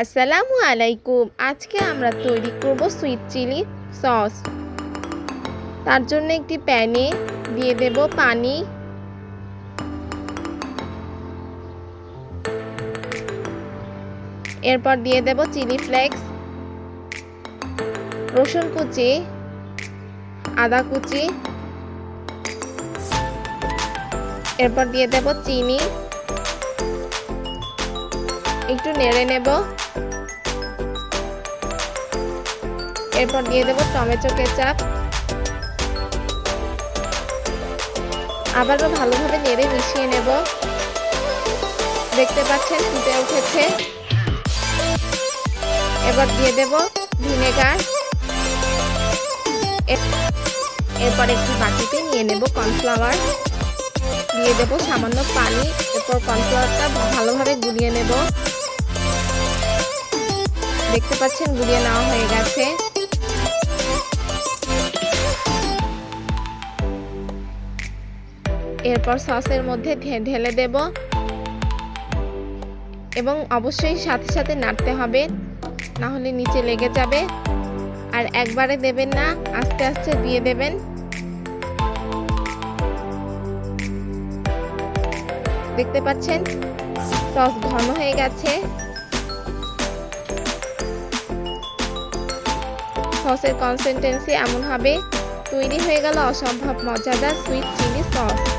আসসালামু আলাইকুম। আজকে আমরা তৈরি করব সুইট চিলি সস তার জন্য একটি প্যানে দিয়ে দেব পানি। এরপর দিয়ে দেব চিলি ফ্লেক্স রসুন কুচি, আদা কুচি। এরপর দিয়ে দেব চিনি। একটু নেড়ে নেব। এরপর দিয়ে দেব টমেটো কেচাপ। আবারও ভালোভাবে নেড়ে মিশিয়ে নেব। দেখতে পাচ্ছেন ফুটে উঠেছে। এবার দিয়ে দেব ভিনেগার। এরপর একটি বাটিতে নিয়ে নেব কর্নফ্লাওয়ার। দিয়ে দেব সামান্য পানি। এরপর কর্নফ্লাওয়ারটা ভালোভাবে গুলিয়ে নেব। দেখতে পাচ্ছেন গুলিয়ে নেওয়া হয়ে গেছে। এরপর সসের মধ্যে ঢেলে দেব। এবং অবশ্যই সাথে সাথে নাড়তে হবে না হলে নিচে লেগে যাবে। আর একবারে দেবেন না, আস্তে আস্তে দিয়ে দেবেন। দেখতে পাচ্ছেন, সস ঘন হয়ে গেছে। সসের কনসিস্টেন্সি এমন হবে, তৈরি হয়ে গেল অসম্ভব মজাদার সুইট চিলি সস